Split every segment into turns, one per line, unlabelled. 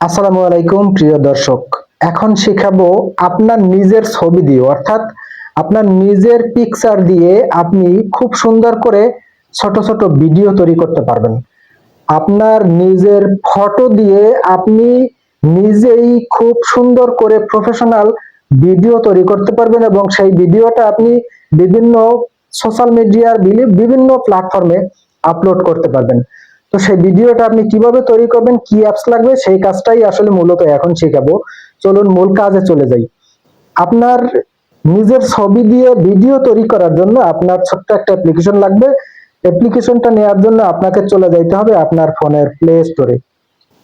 আসসালামু আলাইকুম, প্রিয় দর্শক। এখন শেখাবো আপনার নিজের ছবি দিয়ে, অর্থাৎ আপনার নিজের পিকচার দিয়ে আপনি খুব সুন্দর করে ছোট ছোট ভিডিও তৈরি করতে পারবেন। আপনার নিজের ফটো দিয়ে আপনি নিজেই খুব সুন্দর করে প্রফেশনাল ভিডিও তৈরি করতে পারবেন এবং সেই ভিডিওটা আপনি বিভিন্ন সোশ্যাল মিডিয়ার বিভিন্ন প্ল্যাটফর্মে আপলোড করতে পারবেন। তো সেই ভিডিওটা আপনি কীভাবে তৈরি করবেন, কি অ্যাপস লাগবে, সেই কাজটাই আসলে মূলত এখন শেখাবো। চলুন মূল কাজে চলে যাই। আপনার নিজের ছবি দিয়ে ভিডিও তৈরি করার জন্য আপনার ছোট্ট একটা অ্যাপ্লিকেশন লাগবে। অ্যাপ্লিকেশনটা নেওয়ার জন্য আপনাকে চলে যাইতে হবে আপনার ফোনের প্লে স্টোরে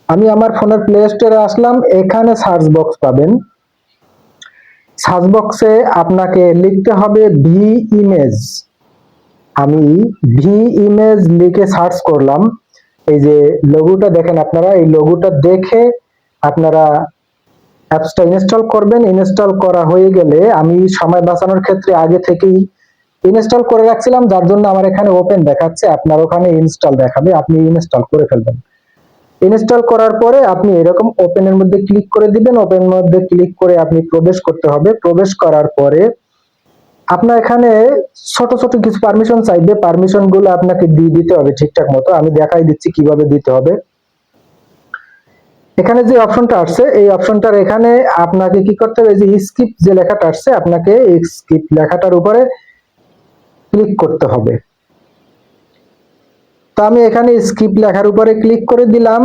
আমি আমার ফোনের প্লে স্টোরে আসলাম, এখানে সার্চ বক্স পাবেন। সার্চ বক্সে আপনাকে লিখতে হবে ভি ইমেজ আমি ভি ইমেজ লিখে সার্চ করলাম। এই যে লোগোটা দেখেন আপনারা, এই লোগোটা দেখে আপনারা অ্যাপসটা ইনস্টল করবেন। ইনস্টল করা হয়ে গেলে আমি সময় বাঁচানোর ক্ষেত্রে আগে থেকেই ইনস্টল করে রাখছিলাম, যার জন্য আমার এখানে ওপেন দেখাচ্ছে। আপনার ওখানে ইনস্টল দেখাবে, আপনি ইনস্টল করে ফেলবেন। ইনস্টল করার পরে আপনি এরকম ওপেনের মধ্যে ক্লিক করে দিবেন। ওপেন মধ্যে ক্লিক করে আপনি প্রবেশ করতে হবে। প্রবেশ করার পরে আপনার এখানে ছোট ছোট কিছু পারমিশন চাইবে পারমিশনগুলো আপনাকে দিয়ে দিতে হবে ঠিকঠাক মতো। আমি দেখাই দিচ্ছি কীভাবে দিতে হবে। এখানে যে অপশনটা আসছে, এই অপশনটার এখানে আপনাকে কি করতে হবে যে স্কিপ যে লেখাটা আসছে, আপনাকে এই স্কিপ লেখাটার উপরে ক্লিক করতে হবে। তো আমি এখানে স্কিপ লেখার উপরে ক্লিক করে দিলাম।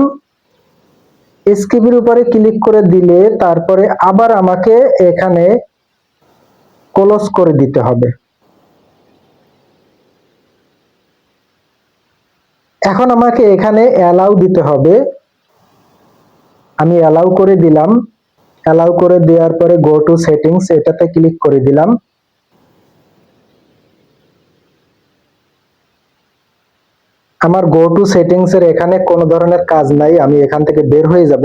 স্কিপের উপরে ক্লিক করে দিলে তারপরে আবার আমাকে এখানে ক্লোজ করে দিতে হবে। এখন আমাকে এখানে অ্যালাউ দিতে হবে। আমি অ্যালাউ করে দিলাম। অ্যালাউ করে দেওয়ার পরে গো টু সেটিংস এটাতে ক্লিক করে দিলাম। আমার গো টু সেটিংস এর এখানে কোনো ধরনের কাজ নাই, আমি এখান থেকে বের হয়ে যাব।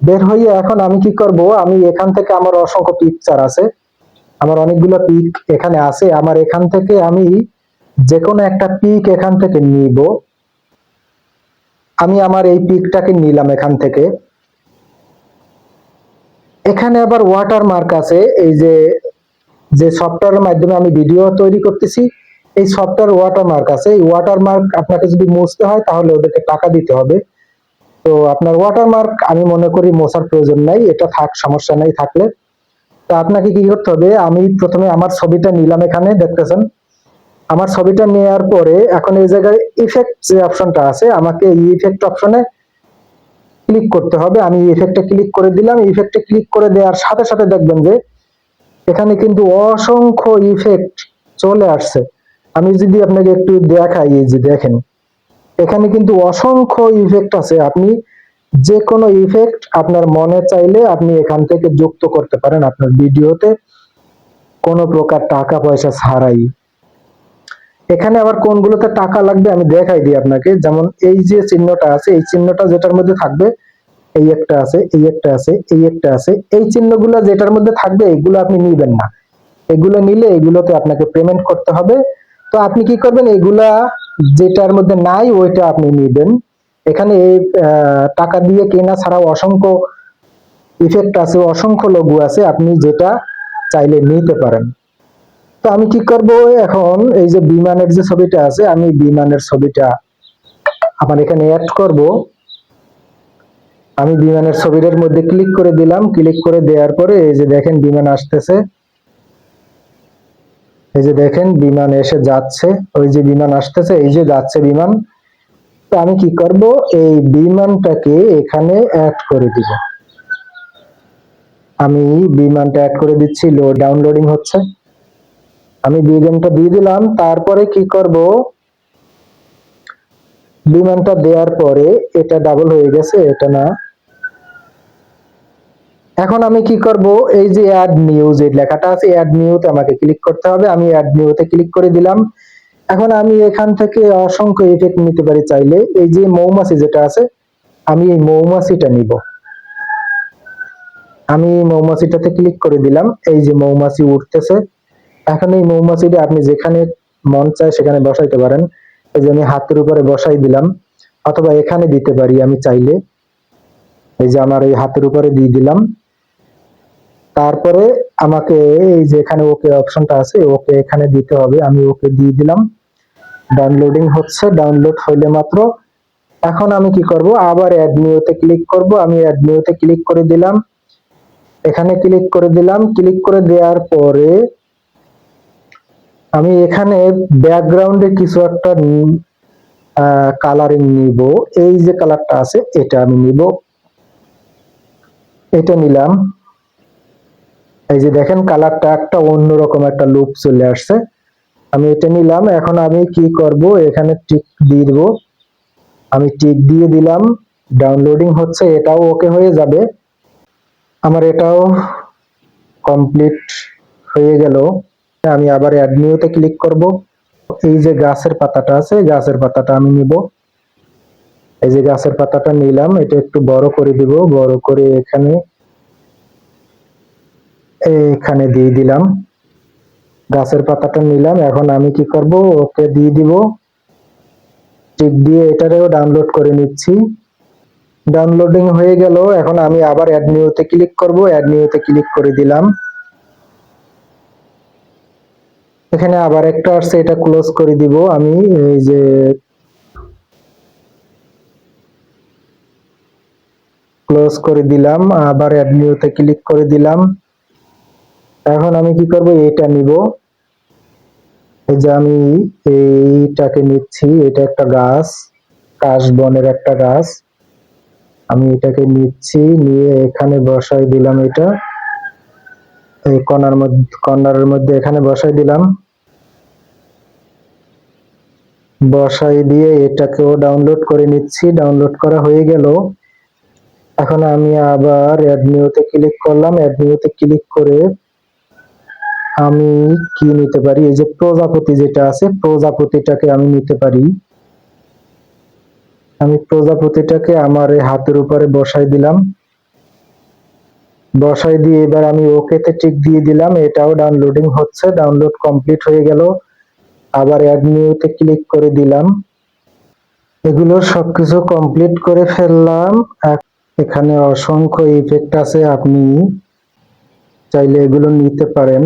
বের হয়ে এখন আমি কি করব? আমি এখান থেকে আমার অসংখ্য পিকচার আছে। আমার অনেকগুলো পিক এখানে আছে, আমার এখান থেকে আমি যে কোনো একটা পিক এখান থেকে নিব। আমি আমার এই পিকটাকে নিলাম এখান থেকে। এখানে আবার ওয়াটার মার্ক আছে, এই যে যে সফটওয়্যারের মাধ্যমে আমি ভিডিও তৈরি করতেছি, এই সফটওয়্যার ওয়াটার মার্ক আছে। এই ওয়াটার মার্ক আপনাকে যদি মুছতে হয় তাহলে ওদেরকে টাকা দিতে হবে। তো আপনার ওয়াটার মার্ক আমি মনে করি মোছার প্রয়োজন নাই, এটা থাক, সমস্যা নাই থাকলে। তো আপনাকে কি করতে হবে? আমি প্রথমে আমার ছবিটা নিলাম এখানে, দেখতেছেন। আমার ছবিটা নেওয়ার পরে এখন এই জায়গায় ইফেক্ট যে অপশনটা আছে, আমাকে এই ইফেক্ট অপশনে ক্লিক করতে হবে। আমি ইফেক্টে ক্লিক করে দিলাম। ইফেক্টে ক্লিক করে দেওয়ার সাথে সাথে দেখবেন যে এখানে কিন্তু অসংখ্য ইফেক্ট চলে আসছে। আমি যদি আপনাকে একটু দেখাই, এই যে দেখেন, এখানে কিন্তু অসংখ্য ইফেক্ট আছে। আপনি যে কোনো ইফেক্ট আপনার মনে চাইলে আপনি এখান থেকে যুক্ত করতে পারেন আপনার ভিডিওতে। কোনো প্রকার টাকা পয়সা ছাড়াই। এখানে আবার কোনগুলোতে টাকা লাগবে আমি দেখাই দিই আপনাকে। যেমন এই যে চিহ্নটা আছে, এই চিহ্নটা যেটার মধ্যে থাকবে, এই একটা আছে, এই একটা আছে, এই একটা আছে, এই চিহ্নগুলো যেটার মধ্যে থাকবে, এগুলো আপনি নিবেন না। এগুলো নিলে এগুলোতে আপনাকে পেমেন্ট করতে হবে। তো আপনি কি করবেন, এগুলা যেটার মধ্যে নাই, ওইটা আপনি নিবেন। এখানে এই টাকা দিয়ে কেনা ছাড়াও অসংখ্য ইফেক্ট আছে, অসংখ্য লঘু আছে, আপনি যেটা চাইলে নিতে পারেন। তো আমি কি করব এখন? এই যে বিমানের যে ছবিটা আছে, আমি বিমানের ছবিটা আমার এখানে অ্যাড করব। আমি বিমানের ছবিটার মধ্যে ক্লিক করে দিলাম। ক্লিক করে দেওয়ার পরে এই যে দেখেন বিমান আসতেছে। এই যে দেখেন বিমান এসে যাচ্ছে। ওই যে বিমান আসতেছে, এই যে যাচ্ছে বিমান। তো আমি কি করব? এই বিমানটাকে এখানে অ্যাড করে দিব। আমি বিমানটা অ্যাড করে দিচ্ছি লো ডাউনলোডিং হচ্ছে। আমি বিমানটা দিয়ে দিলাম, তারপরে কি করব? বিমানটা দেওয়ার পরে এটা ডাবল হয়ে গেছে, এটা না। এখন আমি কি করব? এই যে অ্যাড নিউজ এর লেখাটা আছে অ্যাড নিউতে আমাকে ক্লিক করতে হবে। আমি অ্যাড নিউতে ক্লিক করে দিলাম। এখন আমি এখান থেকে অসংখ্য ইফেক্ট নিতে পারি চাইলে। এই যে মৌমাছি যেটা আছে, আমি এই মৌমাছিটা নিব। আমি মৌমাছিটাতে ক্লিক করে দিলাম, এই যে মৌমাছি উঠতেছে। এখন এই মৌমাছিটা আপনি যেখানে মন চায় সেখানে বসাইতে পারেন। এই যে আমি হাতের উপরে বসাই দিলাম, অথবা এখানে দিতে পারি আমি চাইলে। এই যে আমার এই হাতের উপরে দিয়ে দিলাম। তারপরে আমাকে এই যে এখানে ওকে অপশনটা আছে, ওকে এখানে দিতে হবে, আমি ওকে দিয়ে দিলাম। ডাউনলোডিং হচ্ছে ডাউনলোড হইলে মাত্র। এখন আমি কি করব? আবার অ্যাড নিউতে ক্লিক করব। আমি অ্যাড নিউতে ক্লিক করে দিলাম। এখানে ক্লিক করে দিলাম। ক্লিক করে দেওয়ার পরে আমি এখানে ব্যাকগ্রাউন্ডে কিছু একটা কালারিং নিব। এই যে কালারটা আছে, এটা আমি নিব। এটা নিলাম। এই যে দেখেন কালারটা একটা অন্যরকম একটা লুক চলে আসছে। আমি এটা নিলাম, এখন আমি কি করব? এখানে টিক দিয়ে দিব। আমি টিক দিয়ে দিলাম ডাউনলোডিং হচ্ছে, এটাও ওকে হয়ে যাবে। আমার এটাও কমপ্লিট হয়ে গেল। আমি আবার অ্যাড নিউতে ক্লিক করব। এই যে গাছের পাতাটা আছে, গাছের পাতাটা আমি নিব। এই যে গাছের পাতাটা নিলাম, এটা একটু বড় করে দিব, বড় করে এখানে এখানে দিয়ে দিলাম। গাছের পাতাটা নিলাম, এখন আমি কি করব? ওকে দিয়ে দিব। টিপ দিয়ে এটারেও ডাউনলোড করে নিচ্ছি। ডাউনলোডিং হয়ে গেল, এখন আমি আবার অ্যাড নিউতে ক্লিক করব অ্যাড নিউতে ক্লিক করে দিলাম। এখানে আবার একটা আসছে, এটা ক্লোজ করে দিব আমি, এই যে ক্লোজ করে দিলাম, আবার অ্যাড নিউতে ক্লিক করে দিলাম। এখন আমি কি করব? এটা নিব। এই যে আমি এইটাকে নিচ্ছি, এটা একটা গাছ কাশ বনের একটা গাছ। আমি এটাকে নিচ্ছি, নিয়ে এখানে বসাই দিলাম এটা। এই কর্নার মধ্যে কর্নারের মধ্যে এখানে বসাই দিলাম। বসাই দিয়ে এটাকেও ডাউনলোড করে নিচ্ছি। ডাউনলোড করা হয়ে গেল। এখন আমি আবার অ্যাড নিউতে ক্লিক করলাম। অ্যাড নিউতে ক্লিক করে আমি কি নিতে পারি? এই যে প্রজাপতি যেটা আছে, প্রজাপতিটাকে আমি নিতে পারি। আমি প্রজাপতিটাকে আমার এই হাতের উপরে বসাই দিলাম। বসাই দিয়ে এবার আমি ওকেতে টিক দিয়ে দিলাম। এটাও ডাউনলোডিং হচ্ছে ডাউনলোড কমপ্লিট হয়ে গেল। আবার অ্যাড নিউতে ক্লিক করে দিলাম। এগুলো সবকিছু কমপ্লিট করে ফেললাম। এখানে অসংখ্য ইফেক্ট আছে, আপনি চাইলে এগুলো নিতে পারেন।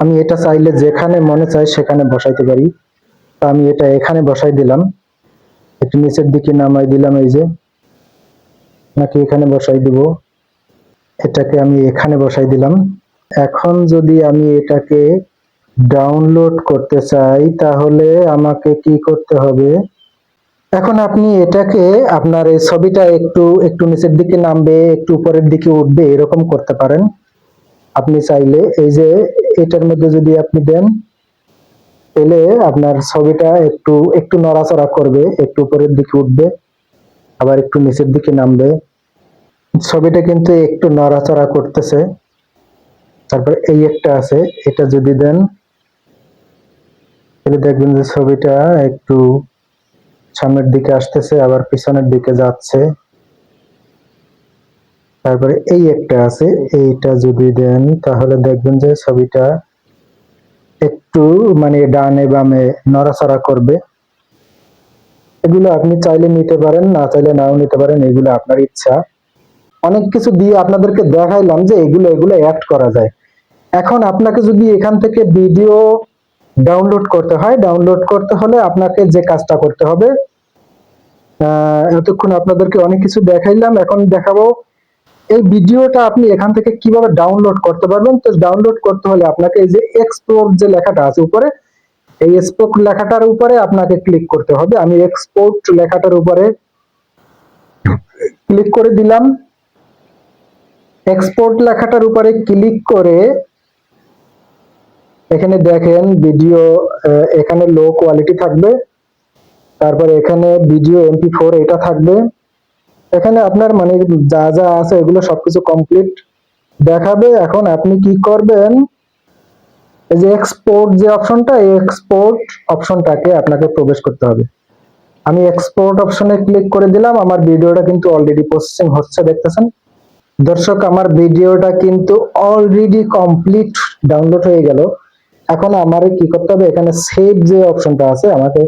আমি এটা চাইলে যেখানে মনে চাই সেখানে বসাইতে পারি। তা আমি এটা এখানে বসাই দিলাম। একটু নিচের দিকে নামাই দিলাম এই যে। নাকি এখানে বসাই দিব। এটাকে আমি এখানে বসাই দিলাম। এখন যদি আমি এটাকে ডাউনলোড করতে চাই, তাহলে আমাকে কি করতে হবে? এখন আপনি এটাকে আপনার এই ছবিটা একটু একটু নিচের দিকে নামবে, একটু উপরের দিকে উঠবে, এরকম করতে পারেন। আপনি চাইলে এই যে এটার মধ্যে যদি আপনি দেন, তাহলে আপনার ছবিটা একটু একটু নড়াচড়া করবে, একটু উপরের দিকে উঠবে, আবার একটু নিচের দিকে নামবে। ছবিটা কিন্তু একটু নড়াচড়া করতেছে। তারপর এই একটা আছে, এটা যদি দেন, তাহলে দেখবেন যে ছবিটা একটু সামনের দিকে আসতেছে, আবার পিছনের দিকে যাচ্ছে। তারপরে এই একটা আছে, এইটা যদি দেন তাহলে দেখবেন যে ছবিটা একটু মানে ডানে বামে নড়াচড়া করবে। এগুলো আপনি চাইলে নিতে পারেন, না চাইলে নাও নিতে পারেন, এগুলো আপনার ইচ্ছা। অনেক কিছু দিয়ে আপনাদেরকে দেখাইলাম যে এগুলো এগুলো অ্যাড করা যায়। এখন আপনাকে যদি এখান থেকে ভিডিও ডাউনলোড করতে হয় ডাউনলোড করতে হলে আপনাকে যে কাজটা করতে হবে এতক্ষণ আপনাদেরকে অনেক কিছু দেখাইলাম, এখন দেখাবো এই ভিডিওটা আপনি এখান থেকে কীভাবে ডাউনলোড করতে পারবেন? তো ডাউনলোড করতে হলে আপনাকে এই যে এক্সপোর্ট যে লেখাটা আছে উপরে, এই এক্সপোর্ট লেখাটার উপরে আপনাকে ক্লিক করতে হবে। আমি এক্সপোর্ট লেখাটার উপরে ক্লিক করে দিলাম। এক্সপোর্ট লেখাটার উপরে ক্লিক করে এখানে দেখেন ভিডিও এখানে লো কোয়ালিটি থাকবে। তারপরে এখানে ভিডিও এমপি ফোর এটা থাকবে। এখানে আপনার মানে যা যা আছে এগুলো সবকিছু কমপ্লিট দেখাবে। এখন আপনি কি করবেন? এই যে এক্সপোর্ট যে অপশনটা এই এক্সপোর্ট অপশনটাকে আপনাকে প্রবেশ করতে হবে। আমি এক্সপোর্ট অপশনে ক্লিক করে দিলাম, আমার ভিডিওটা কিন্তু অলরেডি প্রসেসিং হচ্ছে, দেখতেছেন? দর্শক, আমার ভিডিওটা কিন্তু অলরেডি কমপ্লিট ডাউনলোড হয়ে গেল। এখন আমার কি করতে হবে? এখানে সেভ যে অপশনটা আছে, আমাকে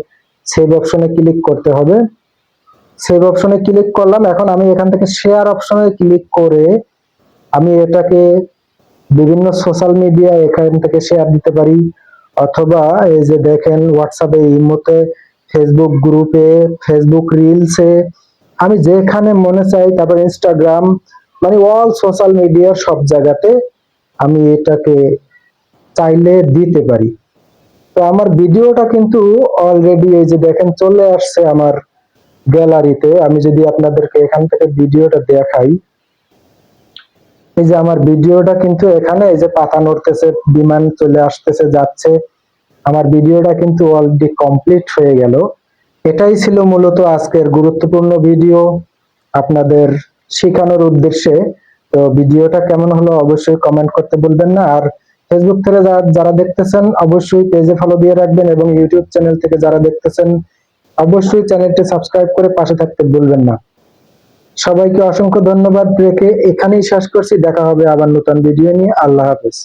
সেভ অপশনে ক্লিক করতে হবে। সেভ অপশনে ক্লিক করলাম। এখন আমি এখান থেকে শেয়ার অপশনে ক্লিক করে আমি এটাকে বিভিন্ন সোশ্যাল মিডিয়া এখান থেকে শেয়ার দিতে পারি। অথবা এই যে দেখেন হোয়াটসঅ্যাপে ইমোতে ফেসবুক গ্রুপে ফেসবুক রিলসে আমি যেখানে মনে চাই, তারপর ইনস্টাগ্রাম মানে অল সোশ্যাল মিডিয়া সব জায়গাতে আমি এটাকে চাইলে দিতে পারি। তো আমার ভিডিওটা কিন্তু অলরেডি এই যে দেখেন চলে আসছে আমার গ্যালারিতে আমি যদি আপনাদেরকে এখান থেকে ভিডিওটা দেখাই, এই যে আমার ভিডিওটা কিন্তু এখানে, এই যে পাতা নড়তেছে, বিমান চলে আসতেছে, যাচ্ছে, আমার ভিডিওটা কিন্তু অলরেডি কমপ্লিট হয়ে গেল। এটাই ছিল মূলত আজকের গুরুত্বপূর্ণ ভিডিও আপনাদের শেখানোর উদ্দেশ্যে। তো ভিডিওটা কেমন হলো অবশ্যই কমেন্ট করতে বলবেন না। আর ফেসবুক থেকে যারা- দেখতেছেন, অবশ্যই পেজে ফলো দিয়ে রাখবেন এবং ইউটিউব চ্যানেল থেকে যারা দেখতেছেন অবশ্যই চ্যানেলটি সাবস্ক্রাইব করে পাশে থাকতে ভুলবেন না। সবাইকে অসংখ্য ধন্যবাদ রেখে এখানেই শেষ করছি। দেখা হবে আবার নতুন ভিডিও নিয়ে। আল্লাহ হাফেজ।